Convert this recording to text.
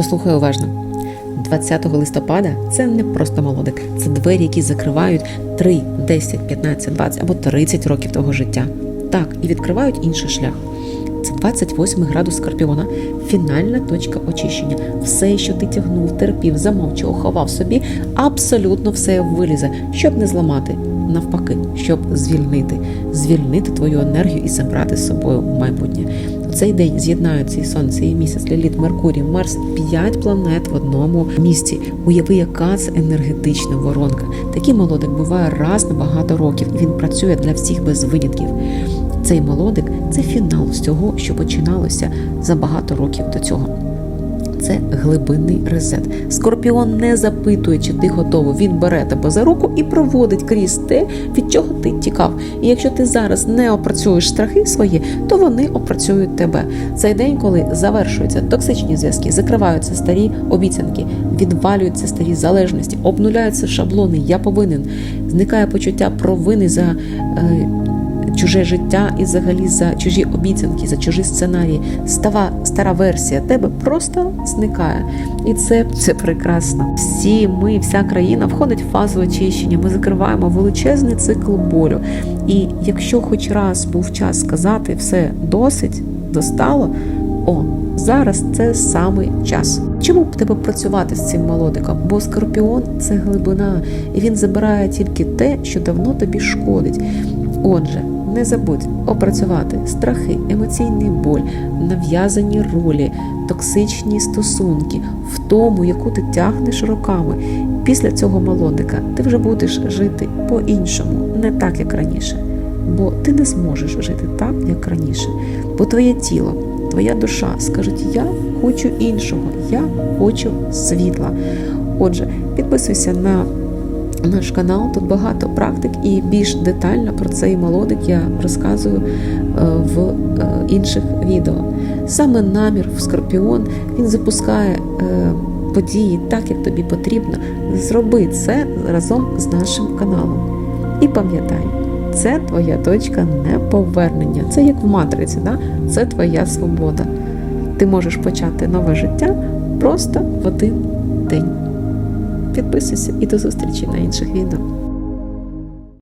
Послухай уважно. 20 листопада це не просто молодик, це двері, які закривають 3, 10, 15, 20 або 30 років того життя. Так, і відкривають інший шлях. Це 28 градус Скорпіона, фінальна точка очищення. Все, що ти тягнув, терпів, замовчував, ховав собі, абсолютно все вилізе, щоб не зламати. Навпаки, щоб звільнити, звільнити твою енергію і забрати з собою в майбутнє. У цей день з'єднаються і сонце, і місяць, Ліліт, Меркурій, Марс, п'ять планет в одному місці. Уяви, яка це енергетична воронка. Такий молодик буває раз на багато років, він працює для всіх без винятків. Цей молодик це фінал всього, що починалося за багато років до цього. Це глибинний резет. Скорпіон не запитує, чи ти готовий. Він бере тебе за руку і проводить крізь те, від чого ти тікав. І якщо ти зараз не опрацюєш страхи свої, то вони опрацюють тебе. Цей день, коли завершуються токсичні зв'язки, закриваються старі обіцянки, відвалюються старі залежності, обнуляються шаблони. Я повинен. Зникає почуття провини за. Е, чуже життя і взагалі за чужі обіцянки, за чужі сценарії. Става стара версія тебе просто зникає. І це, це прекрасно. Всі ми, вся країна входить в фазу очищення. Ми закриваємо величезний цикл болю. І якщо хоч раз був час сказати все досить, достало. О, зараз це самий час. Чому б тебе працювати з цим молодиком? Бо скорпіон це глибина, і він забирає тільки те, що давно тобі шкодить. Отже, не забудь опрацювати страхи, емоційний боль, нав'язані ролі, токсичні стосунки, втому, яку ти тягнеш роками. Після цього молодика ти вже будеш жити по-іншому, не так, як раніше. Бо ти не зможеш жити так, як раніше. Бо твоє тіло, твоя душа скажуть: Я хочу іншого, я хочу світла. Отже, підписуйся на наш канал. Тут багато практик і більш детально про цей молодик я розказую е, в е, інших відео. Саме намір в Скорпіон він запускає е, події так, як тобі потрібно. Зроби це разом з нашим каналом. І пам'ятай, це твоя точка неповернення. Це як в матриці, да? це твоя свобода. Ти можеш почати нове життя просто в один день. Підписуйся і до зустрічі на інших відео.